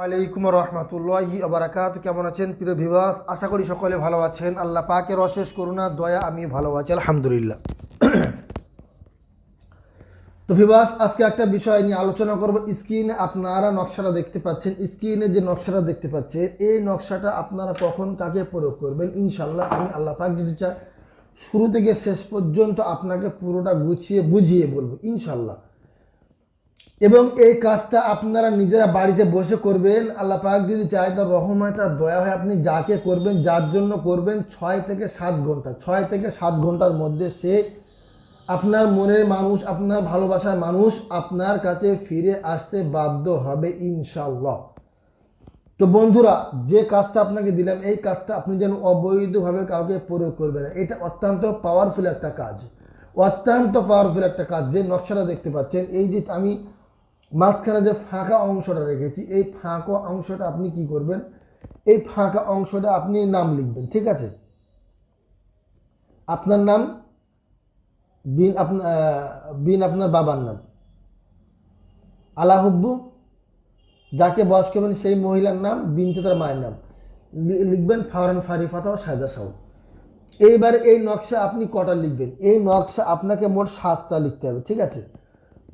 ওয়ালাইকুম রহমতুল্লাহি আবরাকাত কেমন আছেন প্রিয় ভিবাস আশা করি সকলে ভালো আছেন। আল্লাহ পাকের অশেষ করুণা, দয়া, আমি ভালো আছি, আলহামদুলিল্লাহ। তো ভিবাস আজকে একটা বিষয় নিয়ে আলোচনা করব। স্ক্রিনে আপনারা নকশাটা দেখতে পাচ্ছেন। স্ক্রিনে যে নকশাটা দেখতে পাচ্ছেন, এই নকশাটা আপনারা কখন কাকে প্রয়োগ করবেন? ইনশাল্লাহ আমি আল্লাহ পাক যদি চাই শুরু থেকে শেষ পর্যন্ত আপনাকে পুরোটা গুছিয়ে বুঝিয়ে বলব ইনশাল্লাহ এবং এই কাজটা আপনারা নিজেরা বাড়িতে বসে করবেন। আল্লাহ পাক যদি চায় তার রহমত আর দয়া হয় আপনি যাকে করবেন, যার জন্য করবেন, ছয় থেকে সাত ঘণ্টা, ছয় থেকে সাত ঘণ্টার মধ্যে সে আপনার মনের মানুষ, আপনার ভালোবাসার মানুষ আপনার কাছে ফিরে আসতে বাধ্য হবে ইনশাল্লাহ তো বন্ধুরা, যে কাজটা আপনাকে দিলাম, এই কাজটা আপনি যেন অবৈধভাবে কাউকে প্রয়োগ করবেন না। এটা অত্যন্ত পাওয়ারফুল একটা কাজ। অত্যন্ত পাওয়ারফুল একটা কাজ। যে নকশাটা দেখতে পাচ্ছেন, এই যে আমি মাঝখানে যে ফাঁকা অংশটা রেখেছি, এই ফাঁকা অংশটা আপনি কি করবেন? এই ফাঁকা অংশটা আপনি নাম লিখবেন, ঠিক আছে? আপনার নাম, বিন আপনার বিন আপনার বাবার নাম। আলাহুব্বু যাকে বয়স করবেন সেই মহিলার নাম, বিনতে তার মায়ের নাম। লিখবেন ফাওরান ফারিফাতা ও সায়দা সাউ। এইবার এই নকশা আপনি কটা লিখবেন? এই নকশা আপনাকে মোট সাতটা লিখতে হবে, ঠিক আছে?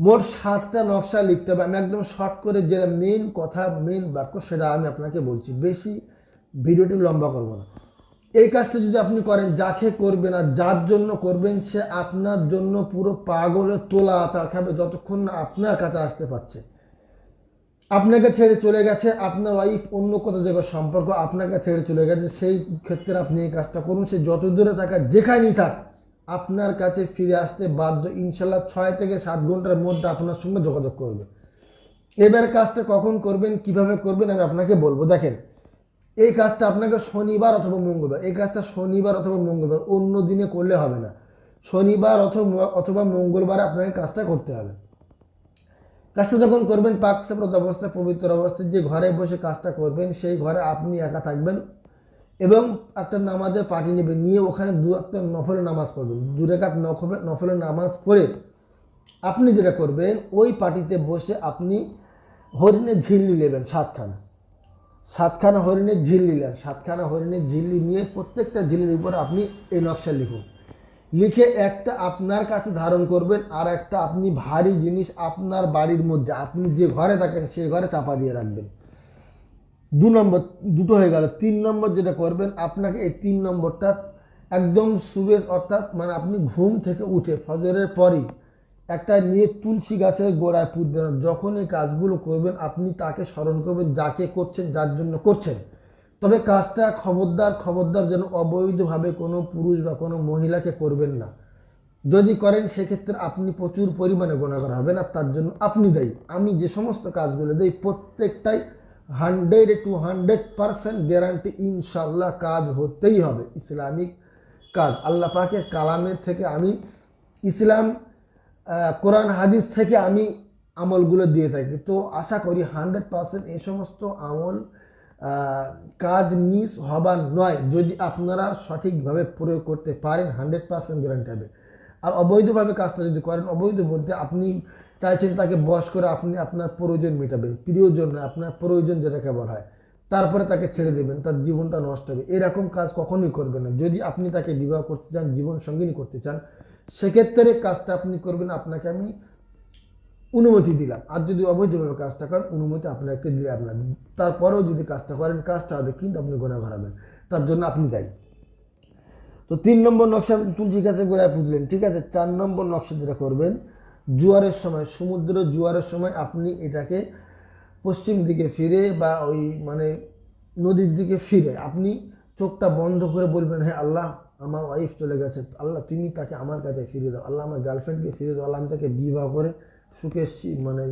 মোট সাতটা নকশা লিখতে হবে। আমি একদম শর্ট করে যেটা মেন কথা মেন বাক্য সেটা আমি আপনাকে বলছি। বেশি ভিডিওটি লম্বা করব না। এই কাজটা যদি আপনি করেন, যাকে করবেন আর যার জন্য করবেন সে আপনার জন্য পুরো পাগলের তোলা আচার খাবে যতক্ষণ না আপনার কাছে আসতে পারছে। আপনাকে ছেড়ে চলে গেছে, আপনার ওয়াইফ অন্য কোথাও জায়গায় সম্পর্ক আপনাকে ছেড়ে চলে গেছে, সেই ক্ষেত্রে আপনি এই কাজটা করুন। সে যত দূরে থাকা যেখানেই থাক আপনার কাছে ফিরে আসতে বাধ্য ইনশাল্লাহ ছয় থেকে সাত ঘণ্টার মধ্যে আপনার সঙ্গে যোগাযোগ করবে। এবার কাজটা কখন করবেন, কীভাবে করবেন আমি আপনাকে বলব। দেখেন, এই কাজটা আপনাকে শনিবার অথবা মঙ্গলবার, এই কাজটা শনিবার অথবা মঙ্গলবার, অন্য দিনে করলে হবে না। শনিবার অথবা অথবা মঙ্গলবার আপনাকে কাজটা করতে হবে। কাজটা যখন করবেন, পাক সাপ্রত অবস্থায়, পবিত্র অবস্থায় যে ঘরে বসে কাজটা করবেন, সেই ঘরে আপনি একা থাকবেন। এবং একটা নামাজের পার্টি নেবেন নিয়ে ওখানে দু একটা নফলের নামাজ পড়বেন দু রেখাত নফলের নামাজ পড়ে আপনি যেটা করবেন, ওই পার্টিতে বসে আপনি হরিণের ঝিল্লি নেবেন সাতখানা। সাতখানা হরিণের ঝিল্লি নেন। সাতখানা হরিণের ঝিল্লি নিয়ে প্রত্যেকটা ঝিল্লির উপর আপনি এই নকশা লিখুন। লিখে একটা আপনার কাছে ধারণ করবেন আর একটা আপনি ভারী জিনিস আপনার বাড়ির মধ্যে। আপনি যে ঘরে থাকেন সেই ঘরে চাপা দিয়ে রাখবেন। দু নম্বর, দুটো হয়ে গেল। তিন নম্বর যেটা করবেন, আপনাকে এই তিন নম্বরটা একদম সুবেশ, অর্থাৎ মানে আপনি ঘুম থেকে উঠে ফজরের পরই একটা নিয়ে তুলসী গাছের গোড়ায় পুঁতবেন যখন এই কাজগুলো করবেন, আপনি তাকে স্মরণ করবেন, যাকে করছেন, যার জন্য করছেন। তবে কাজটা খবরদার খবরদার যেন অবৈধভাবে কোনো পুরুষ বা কোনো মহিলাকে করবেন না। যদি করেন, সেক্ষেত্রে আপনি প্রচুর পরিমাণে গোনাগার হবেন আর তার জন্য আপনি দায়ী। আমি যে সমস্ত কাজগুলো দিই, প্রত্যেকটাই hundred to hundred percent guarantee ইনশাল্লাহ কাজ হতেই হবে, ইসলামিক কাজ। আল্লাহ পাকের কালামের থেকে আমি ইসলাম কোরআন, হাদিস থেকে আমি আমলগুলো দিয়ে থাকি। তো আশা করি হান্ড্রেড পারসেন্ট এই সমস্ত আমল কাজ মিস হবার নয়, যদি আপনারা সঠিকভাবে প্রয়োগ করতে পারেন, হান্ড্রেড পারসেন্ট গ্যারান্টি হবে। আর অবৈধভাবে কাজটা যদি করেন, অবৈধ বলতে আপনি চাইছেন তাকে বস করে আপনি আপনার প্রয়োজন মেটাবেন, প্রিয়জন আপনার প্রয়োজন যেটাকে বলা হয়। তারপরে তাকে ছেড়ে দেবেন, তার জীবনটা নষ্ট হবে। এরকম কাজ কখনোই করবেন না। যদি আপনি তাকে বিবাহ করতে চান, জীবন সঙ্গিনী করতে চান, সেক্ষেত্রে কাজটা আপনি করবেন, আপনাকে আমি অনুমতি দিলাম। আর যদি অবৈধভাবে কাজটা করেন, অনুমতি আপনাকে দিলাম না তারপরেও যদি কাজটা করেন, কাজটা হবে, কিন্তু আপনি গোনা ঘরাবেন তার জন্য আপনি দায়ী। তো তিন নম্বর নকশা তুলসী গাছে গোড়ায় পুঁতলেন। ঠিক আছে, চার নম্বর নকশা যেটা করবেন জোয়ারের সময়, সমুদ্র জোয়ারের সময় আপনি এটাকে পশ্চিম দিকে ফিরে বা ওই মানে নদীর দিকে ফিরে, আপনি চোখটা বন্ধ করে বলবেন হ্যাঁ আল্লাহ, আমার ওয়াইফ চলে গেছে। আল্লাহ, তুমি তাকে আমার কাছে ফিরে দাও। আল্লাহ, আমার গার্লফ্রেন্ডকে ফিরে দাও। আল্লাহ, আমি তাকে বিবাহ করে সুখের মানে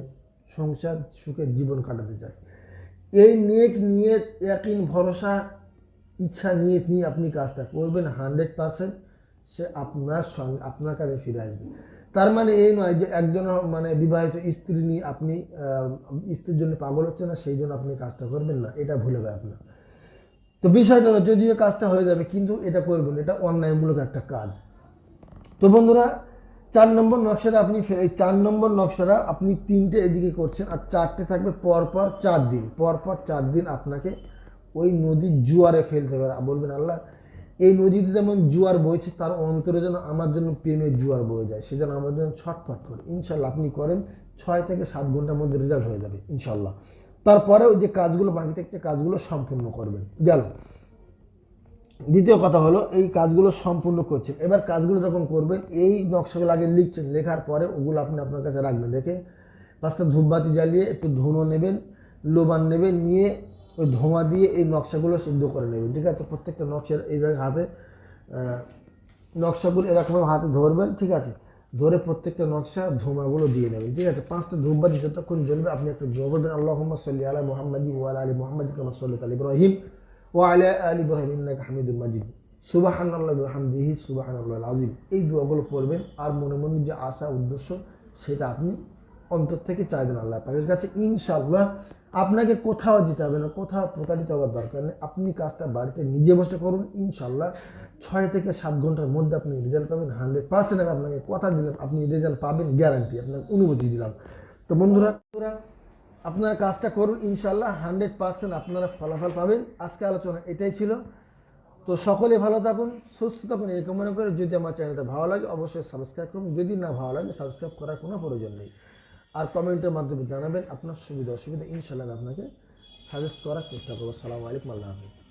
সংসার, সুখের জীবন কাটাতে চাই। এই নেক নিয়ে একই ভরসা, ইচ্ছা নিয়ে নিয়ে আপনি কাজটা করবেন। হান্ড্রেড পারসেন্ট সে আপনার সঙ্গে, আপনার কাছে ফিরে আসবে। তার মানে এই নয় যে একজন মানে বিবাহিত স্ত্রী নিয়ে আপনি স্ত্রীর জন্য পাগল হচ্ছে না, সেই জন্য আপনি কাজটা করবেন না, এটা ভুলে হবে আপনার। তো বিষয়টা হলো, যদিও কাজটা হয়ে যাবে, কিন্তু এটা করবেন, এটা অন্যায়মূলক একটা কাজ। তো বন্ধুরা, চার নম্বর নকশাটা আপনি এই চার নম্বর নকশাটা আপনি তিনটে এদিকে করছেন, আর চারটে থাকবে পরপর চার দিন। পরপর চার দিন আপনাকে ওই নদীর জুয়ারে ফেলতে পারে বলবেন, আল্লাহ এই নদীতে যেমন জুয়ার বইছে তার অন্তরে যেন আমার জন্য প্রেমের জুয়ার বয়ে যায়, সে যেন আমার জন্য ছটফট করে। ইনশাল্লাহ আপনি করেন, ছয় থেকে সাত ঘণ্টার মধ্যে রেজাল্ট হয়ে যাবে ইনশাল্লাহ তারপরেও যে কাজগুলো, বাকি থাকছে কাজগুলো সম্পূর্ণ করবেন। গেল। দ্বিতীয় কথা হলো, এই কাজগুলো সম্পূর্ণ করছেন। এবার কাজগুলো যখন করবেন, এই নকশাগুলো আগে লিখছেন, লেখার পরে ওগুলো আপনি আপনার কাছে রাখবেন। রেখে পাঁচটা ধূপবাতি জ্বালিয়ে একটু ধুনো নেবেন, লোবান নেবেন, নিয়ে ওই ধোঁয়া দিয়ে এই নকশাগুলো সিদ্ধ করে নেবেন ঠিক আছে? প্রত্যেকটা নকশার এইভাবে হাতে নকশাগুলো এরকমভাবে হাতে ধরবেন, ঠিক আছে? ধরে প্রত্যেকটা নকশা ধোঁয়াগুলো দিয়ে নেবেন ঠিক আছে? পাঁচটা ধূপবাতি যতক্ষণ জ্বলবে আপনি একটা করবেন আল্লাহ সাল্লি আলা মোহাম্মদি ওয়ালা আলী মোহাম্মদ কামা সাল্লি আলী ইব্রাহিম ওয়ালা আলী ইব্রাহিম ইন্নাকা হামিদুল মাজিদ। সুবাহান আল্লাহ হামদিহি সুবাহান আল্লাহ আজিম এই দোয়াগুলো পড়বেন, আর মনে মনে যে আশা, উদ্দেশ্য, সেটা আপনি অন্তর থেকে চাইবেন আল্লাহ পাকের কাছে ইনশাল্লাহ আপনাকে কোথাও যেতে হবে না কোথাও প্রতারিত হওয়ার দরকার নেই। আপনি কাজটা বাড়িতে নিজে বসে করুন ইনশাল্লাহ ছয় থেকে সাত ঘণ্টার মধ্যে আপনি রেজাল্ট পাবেন। হান্ড্রেড পার্সেন্ট আমি আপনাকে কথা দিলাম আপনি রেজাল্ট পাবেন গ্যারান্টি আপনাকে অনুমতি দিলাম। তো বন্ধুরা বন্ধুরা, আপনারা কাজটা করুন ইনশাল্লাহ হান্ড্রেড পার্সেন্ট আপনারা ফলাফল পাবেন। আজকে আলোচনা এটাই ছিল। তো সকলে ভালো থাকুন সুস্থ থাকুন এই কামনা করে যদি আমার চ্যানেলটা ভালো লাগে অবশ্যই সাবস্ক্রাইব করুন। যদি না ভালো লাগে সাবস্ক্রাইব করার কোনো প্রয়োজন নেই। আর কমেন্টের মাধ্যমে জানাবেন আপনার সুবিধা অসুবিধা ইনশাল্লাহ আপনাকে সাজেস্ট করার চেষ্টা করব। সালামু আলাইকুম, আল্লাহ হাফিজ।